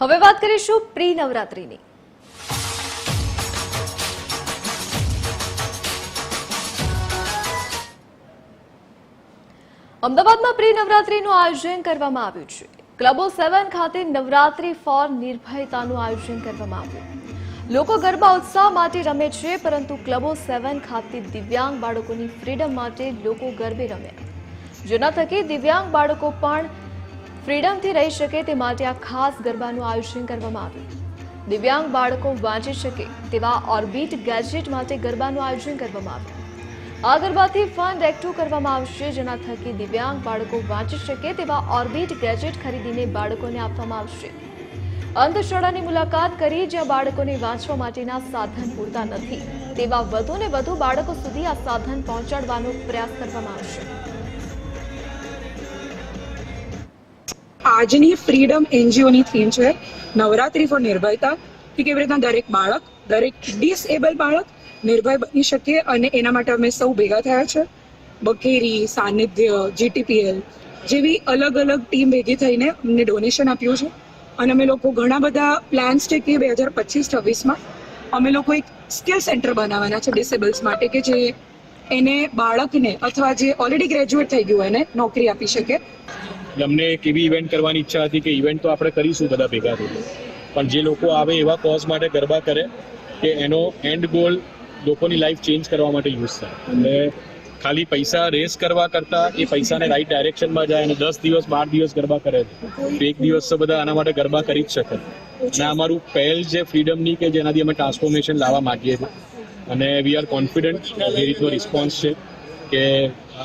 હવે વાત કરીશું પ્રી નવરાત્રીની અમદાવાદમાં પ્રી નવરાત્રીનું આયોજન કરવામાં આવ્યું છે. ક્લબો સેવન ખાતે નવરાત્રી ફોર નિર્ભયતાનું આયોજન કરવામાં આવ્યું. લોકો ગરબા ઉત્સાહ માટે રમે છે, પરંતુ ક્લબો સેવન ખાતે દિવ્યાંગ બાળકોની ફ્રીડમ માટે લોકો ગરબે રમે. જેના થકી દિવ્યાંગ બાળકો પણ ફ્રીડમથી રહી શકે તે માટે આ ખાસ ગરબાનું આયોજન કરવામાં આવ્યું. દિવ્યાંગ બાળકો વાંચી શકે તેવા ઓર્બિટ ગેજેટ માટે ગરબાનું આયોજન કરવામાં આવ્યું. આ ગરબાથી ફંડ એકઠું કરવામાં આવશે, જેના થકી દિવ્યાંગ બાળકો વાંચી શકે તેવા ઓર્બિટ ગેજેટ ખરીદીને બાળકોને આપવામાં આવશે. અંધશાળાની મુલાકાત કરી જ્યાં બાળકોને વાંચવા માટેના સાધન પૂરતા નથી, તેવા વધુને વધુ બાળકો સુધી આ સાધન પહોંચાડવાનો પ્રયાસ કરવામાં આવશે. આજની ફ્રીડમ એનજીઓની થીમ છે, નવરાત્રી ફોર નિર્ભયતા, કે કેવી રીતના દરેક બાળક, દરેક ડિસએબલ બાળક નિર્ભય બની શકે અને એના માટે અમે સૌ ભેગા થયા છે. બકેરી સાનિધ્ય જીટીપીએલ જેવી અલગ અલગ ટીમ ભેગી થઈને અમને ડોનેશન આપ્યું છે. અને અમે લોકો ઘણા બધા પ્લાન્સ છે કે બે હજાર પચીસ છવ્વીસમાં અમે લોકો એક સ્કિલ સેન્ટર બનાવવાના છે ડિસેબલ્સ માટે, કે જે એને બાળકને અથવા જે ઓલરેડી ગ્રેજ્યુએટ થઈ ગયું એને નોકરી આપી શકે. અમને એક એવી ઇવેન્ટ કરવાની ઈચ્છા હતી કે ઇવેન્ટ તો આપણે કરીશું બધા ભેગા થઈને. પણ જે લોકો આવે એવા કોઝ માટે ગરબા કરે કે એનો એન્ડ ગોલ લોકોની લાઈફ ચેન્જ કરવા માટે યુઝ થાય. અને ખાલી પૈસા રેસ કરવા કરતા એ પૈસાને રાઈટ ડાયરેક્શનમાં જાય અને દસ દિવસ, બાર દિવસ ગરબા કરે તો એક દિવસ તો બધા આના માટે ગરબા કરી જ શકે. અને અમારું પહેલ જે ફ્રીડમની કે જેનાથી અમે ટ્રાન્સફોર્મેશન લાવવા માંગીએ છીએ. અને વી આર કોન્ફિડન્ટ જે રીતનો રિસ્પોન્સ છે કે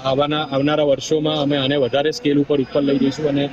આવવાના, આવનારા વર્ષોમાં અમે આને વધારે સ્કેલ ઉપર ઉપર લઈ જઈશું અને